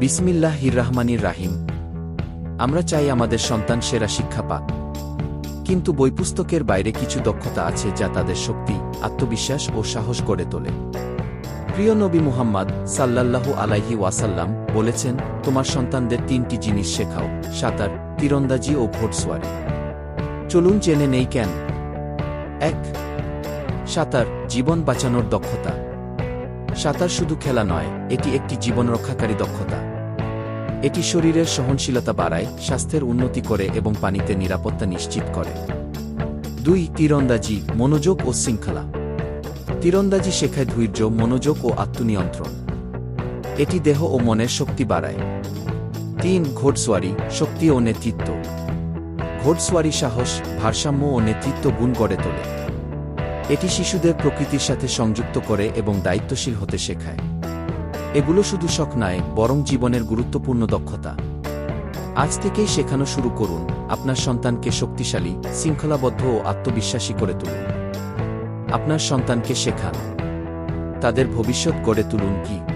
বিসমিল্লাহ হির রহমানির রাহিম। আমরা চাই আমাদের সন্তান সেরা শিক্ষা পাক। কিন্তু বইপুস্তকের বাইরে কিছু দক্ষতা আছে যা তাদের শক্তি, আত্মবিশ্বাস ও সাহস গড়ে তোলে। প্রিয় নবী মুহাম্মদ সাল্লাল্লাহু আলাইহি ওয়াসাল্লাম বলেছেন, তোমার সন্তানদের তিনটি জিনিস শেখাও, সাঁতার, তীরন্দাজি ও ঘোড়সওয়ারি। চলুন জেনে নেই কেন? এক, সাঁতার, জীবন বাঁচানোর দক্ষতা। সাঁতার শুধু খেলা নয়, এটি একটি জীবন রক্ষাকারী দক্ষতা। এটি শরীরের সহনশীলতা বাড়ায়, স্বাস্থ্যের উন্নতি করে এবং পানিতে নিরাপত্তা নিশ্চিত করে। দুই, তীরন্দাজি, মনোযোগ ও শৃঙ্খলা। তীরন্দাজি শেখায় ধৈর্য, মনোযোগ ও আত্মনিয়ন্ত্রণ। এটি দেহ ও মনের শক্তি বাড়ায়। তিন, ঘোড়সওয়ারি, শক্তি ও নেতৃত্ব। ঘোড়সওয়ারি সাহস, ভারসাম্য ও নেতৃত্ব গুণ গড়ে তোলে। এটি শিশুদের প্রকৃতির সাথে সংযুক্ত করে এবং দায়িত্বশীল হতে শেখায়। এগুলো শুধু শখ নয়, বরং জীবনের গুরুত্বপূর্ণ দক্ষতা। আজ থেকেই শেখানো শুরু করুন, আপনার সন্তানকে শক্তিশালী, শৃঙ্খলাবদ্ধ ও আত্মবিশ্বাসী করে তুলুন। আপনার সন্তানকে শেখান। তাদের ভবিষ্যৎ গড়ে তুলুন কি?